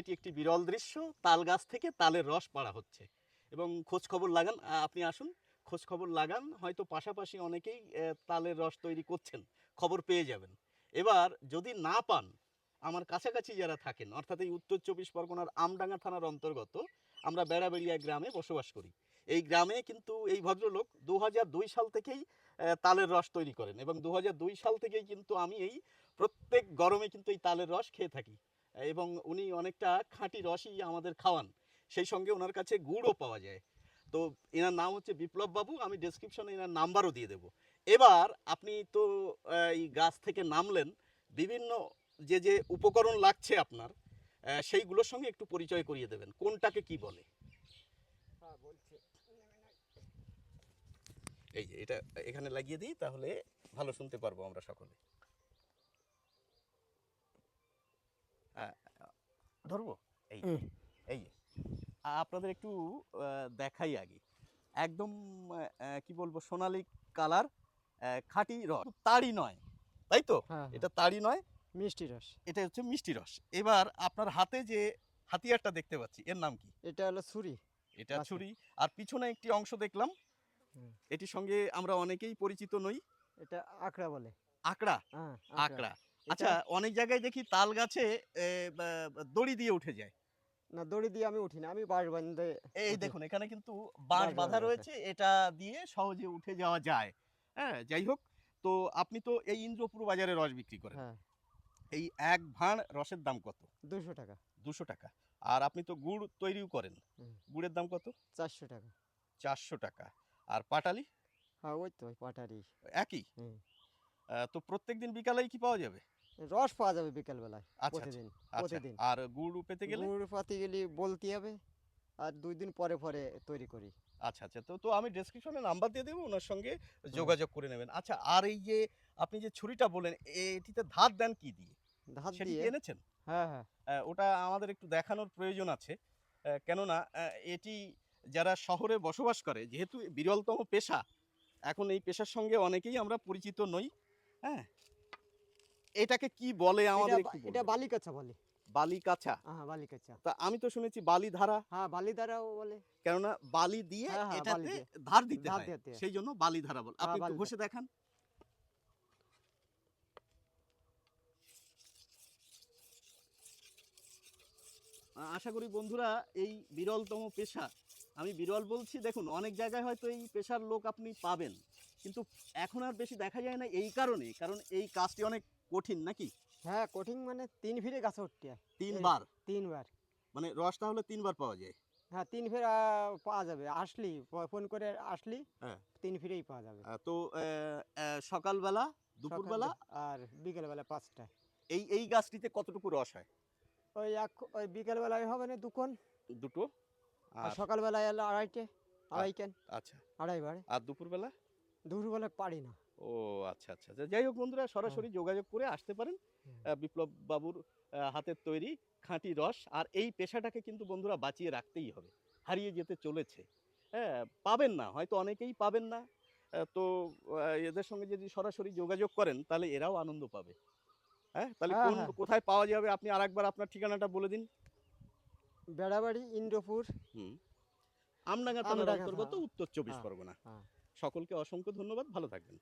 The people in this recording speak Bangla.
এটি একটি বিরল দৃশ্য। তাল গাছ থেকে তালের রস পাড়া হচ্ছে। এবং খোঁজ খবর লাগান আপনি আসুন। খোঁজ খবর লাগান, হয়তো পাশাপাশি অনেকেই তালের রস তৈরি করছেন। খবর পেয়ে যাবেন। এবার যদি না পান, আমার কাছাকাছি যারা থাকেন, অর্থাৎ এই উত্তর চব্বিশ পরগনার আমডাঙ্গা থানার অন্তর্গত, আমরা বেড়াবেড়িয়া গ্রামে বসবাস করি। এই গ্রামে কিন্তু এই ভদ্রলোক দু দুই সাল থেকেই তালের রস তৈরি করেন। এবং দু সাল থেকেই কিন্তু আমি এই প্রত্যেক গরমে কিন্তু এই তালের রস খেয়ে থাকি। এবং উনি অনেকটা খাঁটি রসই আমাদের খাওয়ান। সেই সঙ্গে ওনার কাছে গুড়ও পাওয়া যায়। তো এনার নাম হচ্ছে বিপ্লব বাবু আমি ডেসক্রিপশনে এনার নাম্বারও দিয়ে দেবো। এবার আপনি তো এই গাছ থেকে নামলেন বিভিন্ন যে যে উপকরণ লাগছে আপনার সেইগুলোর সঙ্গে একটু পরিচয় করিয়ে দেবেন। কোনটাকে কি বলে? এই যে এটা এখানে লাগিয়ে দিই তাহলে ভালো শুনতে পারব আমরা সকলে। ধরবো? এই এই আপনাদের একটু দেখাই আগে। একদম কি বলব সোনালি কালার খাঁটি রস। তাড়ি নয় তাই তো? হ্যাঁ এটা তাড়ি নয়। মিষ্টি রস। এটা হচ্ছে মিষ্টি রস। এবার আপনার হাতে যে হাতিয়ারটা দেখতে পাচ্ছি এর নাম কি? এটা হলো ছুরি। এটা। ছুরি। আর পিছনে একটি অংশ দেখলাম। এটির সঙ্গে আমরা অনেকেই পরিচিত নই। এটা আঁকড়া বলে। আকড়া হ্যাঁ আকড়া আচ্ছা অনেক জায়গায় দেখি তাল গাছে দড়ি দিয়ে উঠে যায়। না দড়ি দিয়ে আমি উঠি না আমি বাঁশ বান্ধে এই দেখুন এখানে কিন্তু বাঁশ বাঁধা বাঁধা রয়েছে এটা দিয়ে সহজে উঠে যাওয়া যায়। হ্যাঁ যাই হোক তো আপনি তো এই ইন্দ্রপুর বাজারে রস বিক্রি করেন। হ্যাঁ। এই এক ভাঁড় রসের দাম কত? দুশো টাকা। দুশো টাকা। আর আপনি তো গুড় তৈরিও করেন। গুড়ের দাম কত? চারশো টাকা। চারশো টাকা। আর পাটালি? হ্যাঁ ওই তো পাটারি একই? তো প্রত্যেকদিন বিকালেই কি পাওয়া যাবে? রস পাওয়া যাবে বিকেলবেলায় আচ্ছা, প্রতিদিন আচ্ছা। প্রতিদিন। আর গুড় পেতে গেলে? গুড় পাতি গেলে বলতে হবে আর দুই দিন পরে পরে তৈরি করি। আচ্ছা আচ্ছা। তো তো আমি ডেসক্রিপশনে নাম্বার দিয়ে দেবো ওনার সঙ্গে যোগাযোগ করে নেবেন। আচ্ছা আর এই যে আপনি যে ছুরিটা বলেন এটিতে ধার দেন কি দিয়ে? ধার দিয়ে? এনেছেন? হ্যাঁ হ্যাঁ। ওটা আমাদের একটু দেখানোর প্রয়োজন আছে। কেননা এটি যারা শহরে বসবাস করে যেহেতু বিরলতম পেশা এখন এই পেশার সঙ্গে অনেকেই আমরা পরিচিত নই। হ্যাঁ। এটাকে কি বলে আমাদের এটা বালি কাছা বালিকাছা বলে। বালি কাছা হ্যাঁ বালিকাছা। তা আমি তো শুনেছি বালি ধারা হ্যাঁ বালিদারাও বলে। কেননা বালি দিয়ে হ্যাঁ, হ্যাঁ, বালি এটাতে ধার দিতে হয়। সেই জন্য বালি ধারা বলে। হ্যাঁ, আপনি একটু বালি ঘষে দেখান। আশা করি বন্ধুরা এই বিরলতম পেশা আমি বিরল বলছি দেখুন অনেক জায়গায় হয়তো এই পেশার লোক আপনি পাবেন কিন্তু এখন আর বেশি দেখা যায় না এই কারণে কারণ এই কাজটি অনেক কঠিন নাকি? হ্যাঁ কঠিন মানে তিন ফিরে গাছে উঠতে হয় তিনবার তিনবার। মানে রস তাহলে তিনবার পাওয়া যায়? হ্যাঁ তিন ফের পাওয়া যাবে আসলি ফোন করে আসলি হ্যাঁ। তিন ফিরেই পাওয়া যাবে। তো সকালবেলা দুপুরবেলা? আর বিকেলবেলা পাঁচটায়। এই এই গাছটিতে কতটুকু রস হয়? ওই এক ওই বিকেলবেলায় হবে না দুকন দুটো? আর সকালবেলায় এলো আড়াইটে আড়াই কেন আচ্ছা। আড়াই বারে। আর দুপুরবেলা? দুপুরবেলা পারি না। ও আচ্ছা আচ্ছা। আচ্ছা। যাই হোক বন্ধুরা সরাসরি যোগাযোগ করে আসতে পারেন হুম। বিপ্লব বাবুর হাতের তৈরি খাঁটি রস। আর এই পেশাটাকে কিন্তু বন্ধুরা বাঁচিয়ে রাখতেই হবে। হারিয়ে যেতে চলেছে। হ্যাঁ পাবেন না হয়তো অনেকেই পাবেন না। তো এদের সঙ্গে যদি সরাসরি যোগাযোগ করেন তাহলে এরাও আনন্দ পাবে। হ্যাঁ? তাহলে হ্যাঁ, কোন হ্যাঁ। কোথায় পাওয়া যাবে? আপনি আরেকবার আপনার ঠিকানাটা বলে দিন। বেড়াবাড়ি ইন্দ্রপুর। হুম। আমডাঙ্গা থানার অন্তর্গত উত্তর চব্বিশ হ্যাঁ, পরগনা। সকলকে অসংখ্য ধন্যবাদ। ভালো থাকবেন।